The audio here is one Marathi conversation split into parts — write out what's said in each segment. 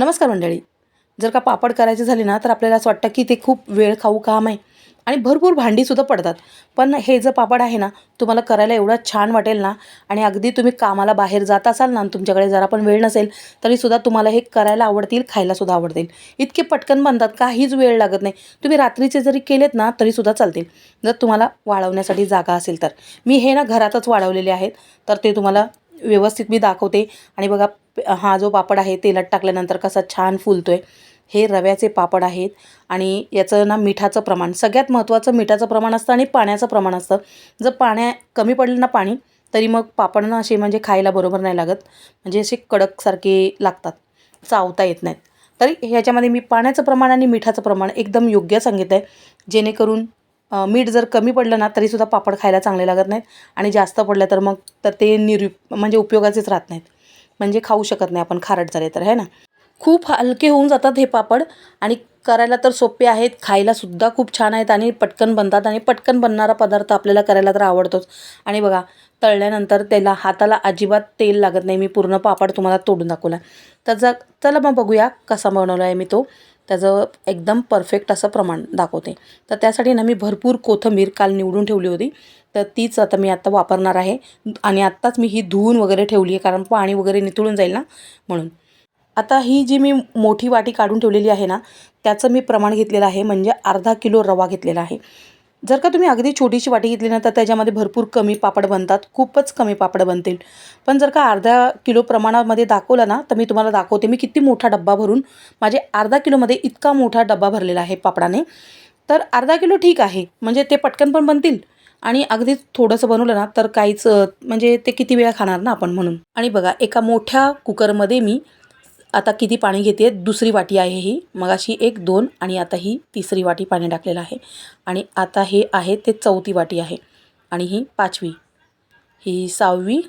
नमस्कार मंडळी. जर का पापड करायचे झाले ना तर आपल्याला असं वाटतं की ते खूप वेळ खाऊ काम आहे. आणि भरपूर भांडीसुद्धा पडतात. पण हे जर पापड आहे ना तुम्हाला करायला एवढं छान वाटेल ना आणि अगदी तुम्ही कामाला बाहेर जात असाल ना तुमच्याकडे जरा पण वेळ नसेल तरीसुद्धा तुम्हाला हे करायला आवडतील खायलासुद्धा आवडतील. इतके पटकन बनतात काहीच वेळ लागत नाही. तुम्ही रात्रीचे जरी केलेत ना तरीसुद्धा चालतील. जर तुम्हाला वाळवण्यासाठी जागा असेल तर. मी हे ना घरातच वाळवलेले आहेत. तर ते तुम्हाला व्यवस्थित मी दाखवते. आणि बघा हा जो पापड आहे तेलात टाकल्यानंतर कसा छान फुलतो आहे हे रव्याचे पापड आहेत आणि याचं ना मिठाचं प्रमाण सगळ्यात महत्त्वाचं मिठाचं प्रमाण असतं आणि पाण्याचं प्रमाण असतं. जर पाण्या कमी पडलं ना पाणी तरी मग पापड ना असे म्हणजे खायला बरोबर नाही लागत. म्हणजे असे कडकसारखे लागतात चावता येत नाहीत. तरी ह्याच्यामध्ये मी पाण्याचं प्रमाण आणि मिठाचं प्रमाण एकदम योग्य सांगितलं आहे जेणेकरून मीठ जर कमी पडलं ना तरीसुद्धा पापड खायला चांगले लागत नाहीत. आणि जास्त पडलं तर मग तर ते निरु म्हणजे उपयोगाचेच राहत नाहीत. म्हणजे खाऊ शकत नाही आपण खारट झाले तर है ना? खूप हलके होऊन जातात हे पापड आणि करायला तर सोपे आहेत खायलासुद्धा खूप छान आहेत आणि पटकन बनतात आणि पटकन बनणारा पदार्थ आपल्याला करायला तर आवडतोच. आणि बघा तळल्यानंतर त्याला हाताला अजिबात तेल लागत नाही मी पूर्ण पापड तुम्हाला तोडून दाखवला. त्याचा चला मग बघूया कसा बनवला आहे मी तो. त्याचं एकदम परफेक्ट असं प्रमाण दाखवते. तर त्यासाठी ना मी भरपूर कोथंबीर काल निवडून ठेवली होती. तर तीच आता मी आत्ता वापरणार आहे. आणि आत्ताच मी ही धुवून वगैरे ठेवली आहे कारण पाणी वगैरे नितळून जाईल ना म्हणून. आता ही जी मी मोठी वाटी काढून ठेवलेली आहे ना त्याचं मी प्रमाण घेतलेलं आहे म्हणजे अर्धा किलो रवा घेतलेला आहे. जर का तुम्ही अगदी छोटीशी वाटी घेतली ना तर त्याच्यामध्ये भरपूर कमी पापड बनतात. खूपच कमी पापड बनतील. पण जर का अर्धा किलो प्रमाणामध्ये दाखवलं ना तर मी तुम्हाला दाखवते. मी किती मोठा डब्बा भरून माझे अर्धा किलोमध्ये इतका मोठा डब्बा भरलेला आहे पापडाने. तर अर्धा किलो ठीक आहे. म्हणजे ते पटकन पण बनतील आणि अगदी थोडंसं बनवलं ना तर काहीच म्हणजे ते किती वेळा खाणार ना आपण म्हणून. आणि बघा एका मोठ्या कुकरमध्ये मी आता किती पाणी घेते? दुसरी वाटी आहे ही. मगाशी एक दोन आणि आता ही तिसरी वाटी पाणी टाकलेलं आहे. आणि आता हे आहे ते चौथी वाटी आहे. आणि ही पाचवी. ही सहावी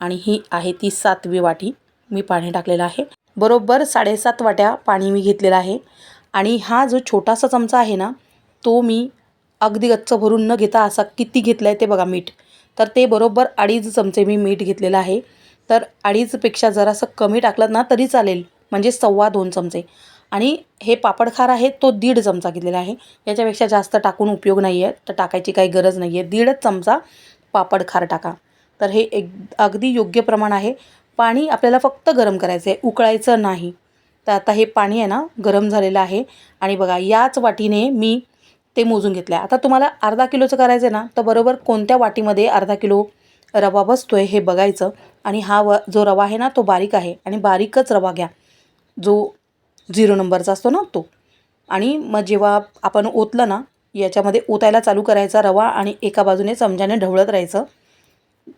आणि ही आहे ती सातवी वाटी मी पाणी टाकलेलं आहे. बरोबर साडेसात वाट्या पाणी मी घेतलेलं आहे. आणि हा जो छोटासा चमचा आहे ना तो मी अगदी गच्च भरून न घेता असा किती घेतला आहे ते बघा मीठ. तर ते बरोबर अडीच चमचे मी मीठ घेतलेलं आहे. तर अडीचपेक्षा जरासं कमी टाकलं ना तरी चालेल. म्हणजे सव्वा दोन चमचे. आणि हे पापडखार आहे तो दीड चमचा घेतलेला आहे. याच्यापेक्षा जास्त टाकून उपयोग नाही आहे तर टाकायची काही गरज नाही आहे दीडच चमचा पापडखार टाका. तर हे एक अगदी योग्य प्रमाण आहे. पाणी आपल्याला फक्त गरम करायचं आहे. उकळायचं नाही. तर आता हे पाणी आहे ना गरम झालेलं आहे. आणि बघा याच वाटीने मी ते मोजून घेतलं आहे आता तुम्हाला अर्धा किलोचं करायचं आहे ना तर बरोबर कोणत्या वाटीमध्ये अर्धा किलो रवा बसतो आहे हे बघायचं. आणि हा व जो रवा आहे ना तो बारीक आहे. आणि बारीकच रवा घ्या. जो झिरो नंबरचा असतो ना तो. आणि मग जेव्हा आपण ओतलं ना याच्यामध्ये ओतायला चालू करायचा रवा आणि एका बाजूने चमच्याने ढवळत राहायचं.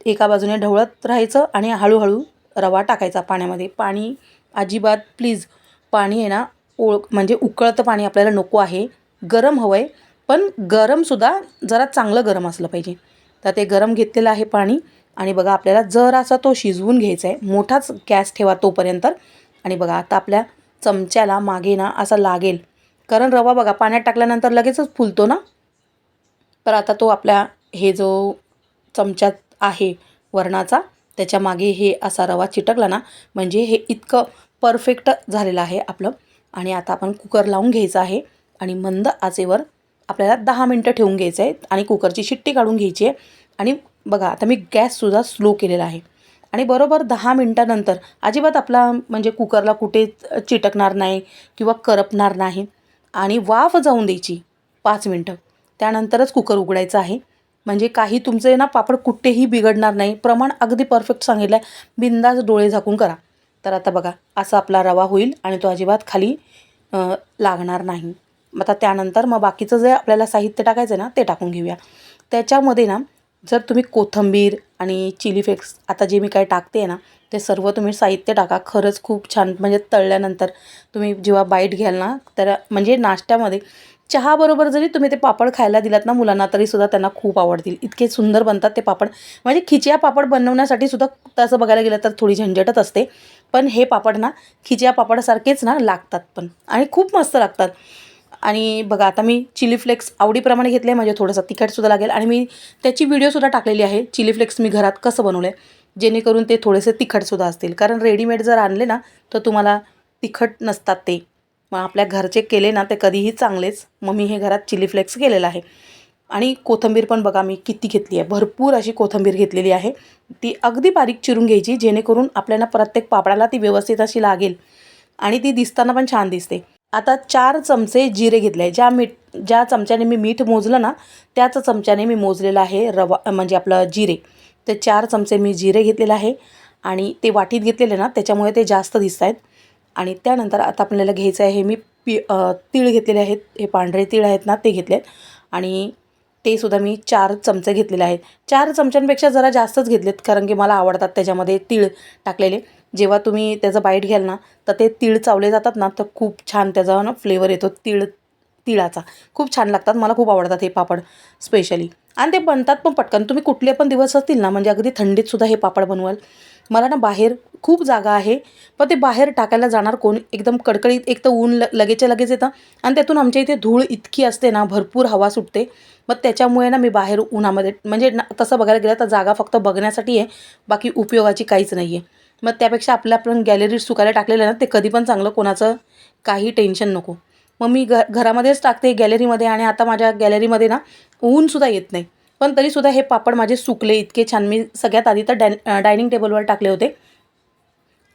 एका बाजूने ढवळत राहायचं आणि हळूहळू रवा टाकायचा पाण्यामध्ये. पाणी अजिबात प्लीज पाणी आहे ना ओळ म्हणजे उकळतं पाणी आपल्याला नको आहे. गरम हवं आहे पण गरमसुद्धा जरा चांगलं गरम असलं पाहिजे. तर ते गरम घेतलेलं आहे पाणी. आणि बघा आपल्याला जरासा तो शिजवून घ्यायचा आहे. मोठाच गॅस ठेवा तोपर्यंत. आणि बघा आता आपल्या चमच्याला मागे ना असा लागेल. कारण रवा बघा पाण्यात टाकल्यानंतर लगेचच फुलतो ना? तर आता तो आपल्या हे जो चमच्यात आहे वरणाचा त्याच्यामागे हे असा रवा चिटकला ना म्हणजे हे इतकं परफेक्ट झालेलं आहे आपलं. आणि आता आपण कुकर लावून घ्यायचं आहे. आणि मंद आचेवर आपल्याला दहा मिनटं ठेवून घ्यायचं आहे आणि कुकरची शिट्टी काढून घ्यायची आहे. आणि बघा आता मी गॅससुद्धा स्लो केलेला आहे. आणि बरोबर दहा मिनटानंतर अजिबात आपला म्हणजे कुकरला कुठे चिटकणार नाही किंवा करपणार नाही. आणि वाफ जाऊन द्यायची पाच मिनटं. त्यानंतरच कुकर उघडायचं आहे. म्हणजे काही तुमचे ना पापड कुठेही बिघडणार नाही. प्रमाण अगदी परफेक्ट सांगितलं आहे बिंदास डोळे झाकून करा. तर आता बघा असा आपला रवा होईल आणि तो अजिबात खाली लागणार नाही. आता त्यानंतर मग बाकीचं जे आपल्याला साहित्य टाकायचं आहे ना ते टाकून घेऊया. त्याच्यामध्ये ना जर तुम्ही कोथिंबीर आणि चिली फ्लेक्स आता जे मी काय टाकते आहे ना ते सर्व तुम्ही साहित्य टाका. खरंच खूप छान म्हणजे तळल्यानंतर तुम्ही जेव्हा बाईट घ्याल ना तर म्हणजे नाश्त्यामध्ये चहाबरोबर जरी तुम्ही ते पापड खायला दिलात ना मुलांना तरीसुद्धा त्यांना खूप आवडतील. इतके सुंदर बनतात ते पापड. म्हणजे खिचिया पापड बनवण्यासाठी सुद्धा तसं बघायला गेलं तर थोडी झंझटच असते. पण हे पापड ना खिचिया पापडासारखेच ना लागतात पण. आणि खूप मस्त लागतात. आणि बघा आता मी चिली फ्लेक्स आवडीप्रमाणे घेतले आहे. म्हणजे थोडंसं तिखटसुद्धा लागेल. आणि मी त्याची व्हिडिओसुद्धा टाकलेली आहे. चिली फ्लेक्स मी घरात कसं बनवलं आहे जेणेकरून ते थोडेसे तिखटसुद्धा असतील. कारण रेडीमेड जर आणले ना तर तुम्हाला तिखट नसतात ते. मग आपल्या घरचे केले ना ते कधीही चांगलेच. मग मी हे घरात चिली फ्लेक्स केलेलं आहे. आणि कोथिंबीर पण बघा मी किती घेतली आहे. भरपूर अशी कोथिंबीर घेतलेली आहे. ती अगदी बारीक चिरून घ्यायची जेणेकरून आपल्याला प्रत्येक पापडाला ती व्यवस्थित अशी लागेल. आणि ती दिसताना पण छान दिसते. आता चार चमचे जिरे घेतले. ज्या मीठ ज्या चमच्याने मी मीठ मोजलं ना त्याच चमच्याने मी मोजलेलं आहे रवा म्हणजे आपलं जिरे. ते चार चमचे मी जिरे घेतलेले आहे आणि ते वाटीत घेतलेले ना त्याच्यामुळे ते जास्त दिसत आहेत. आणि त्यानंतर आता आपल्याला घ्यायचं आहे हे मी पी तीळ घेतलेले आहेत. हे पांढरे तीळ आहेत ना ते घेतले आहेत आणि ते सुद्धा मी चार चमचे घेतलेले आहेत. चार चमच्यांपेक्षा जरा जास्तच घेतलेत कारण की मला आवडतात त्याच्यामध्ये तीळ टाकलेले. जेव्हा तुम्ही त्याचं बाईट घ्याल ना तर ते तीळ चावले जातात ना तर खूप छान त्याचा ना फ्लेवर येतो. तीळ तिळाचा. खूप छान लागतात. मला खूप आवडतात हे पापड स्पेशली आणि ते बनतात पण पटकन. तुम्ही कुठले पण दिवस असतील ना म्हणजे अगदी थंडीत सुद्धा हे पापड बनवाल. मला ना बाहेर खूप जागा आहे पण ते बाहेर टाकायला जाणार कोण? एकदम कडकडीत एक तर ऊन ल लगेचच्या लगेच येतं आणि त्यातून आमच्या इथे धूळ इतकी असते ना भरपूर हवा सुटते. मग त्याच्यामुळे ना मी बाहेर उन्हामध्ये म्हणजे ना तसं बघायला गेलं तर जागा फक्त बघण्यासाठी आहे बाकी उपयोगाची काहीच नाही आहे मग त्यापेक्षा आपलं आपण गॅलरीत सुकायला टाकलेलं आहे ना ते कधी पण चांगलं कोणाचं काही टेन्शन नको. मग मी घ घरामध्येच टाकते गॅलरीमध्ये आणि आता माझ्या गॅलरीमध्ये ना ऊनसुद्धा येत नाही. पण तरीसुद्धा हे पापड माझे सुकले इतके छान. मी सगळ्यात आधी तर डाय डायनिंग टेबलवर टाकले होते.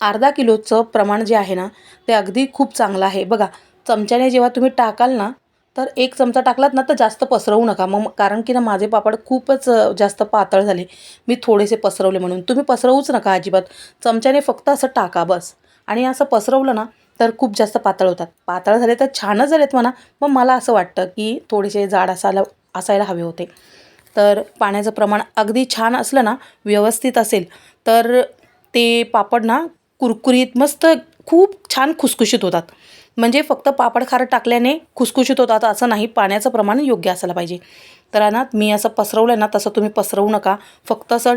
अर्धा किलोचं प्रमाण जे आहे ना ते अगदी खूप चांगलं आहे. बघा चमच्याने जेव्हा तुम्ही टाकाल ना तर एक चमचा टाकलात ना तर जास्त पसरवू नका. मग कारण की ना माझे पापड खूपच जास्त पातळ झाले. मी थोडेसे पसरवले म्हणून. तुम्ही पसरवूच नका अजिबात. चमच्याने फक्त असं टाका बस. आणि असं पसरवलं ना तर खूप जास्त पातळ होतात. पातळ झाले तर छानच झालेत म्हणा. मग मला असं वाटतं की थोडेसे जाड असायला असायला हवे होते. तर पाण्याचं प्रमाण अगदी छान असलं ना व्यवस्थित असेल तर ते पापड ना कुरकुरीत मस्त खूप छान खुसखुशीत होतात. म्हणजे फक्त पापड खारं टाकल्याने खुसखुशीत होतात असं नाही पाण्याचं प्रमाण योग्य असायला पाहिजे. तर ना मी असं पसरवलं आहे ना तसं तुम्ही पसरवू नका. फक्त असं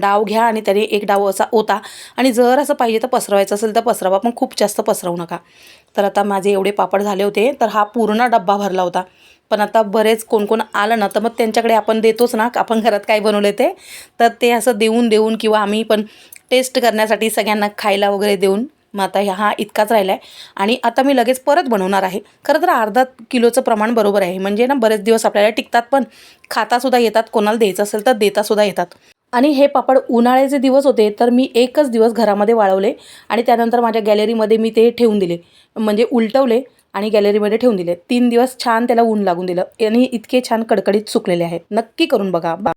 डाव घ्या आणि त्याने एक डाव असा ओता. आणि जर असं पाहिजे तर पसरवायचं असेल तर पसरवा पण खूप जास्त पसरवू नका. तर आता माझे एवढे पापड झाले होते तर हा पूर्ण डब्बा भरला होता. पण आता बरेच कोण कोण आलं ना तर मग त्यांच्याकडे आपण देतोच ना आपण घरात काय बनवले ते. तर ते असं देऊन देऊन किंवा आम्ही पण टेस्ट करण्यासाठी सगळ्यांना खायला वगैरे देऊन मग आता ह्या हा इतकाच राहिला आहे आणि आता मी लगेच परत बनवणार आहे. खरं तर अर्धा किलोचं प्रमाण बरोबर आहे. म्हणजे ना बरेच दिवस आपल्याला टिकतात पण खातासुद्धा येतात. कोणाला द्यायचं असेल तर देतासुद्धा येतात. आणि हे पापड उन्हाळ्याचे दिवस होते तर मी एकच दिवस घरामध्ये वाळवले. आणि त्यानंतर माझ्या गॅलरीमध्ये मी ते ठेवून दिले. म्हणजे उलटवले आणि गॅलरीमध्ये ठेवून दिले. तीन दिवस छान त्याला ऊन लागून दिलं. आणि इतके छान कडकडीत सुकलेले आहेत. नक्की करून बघा. बा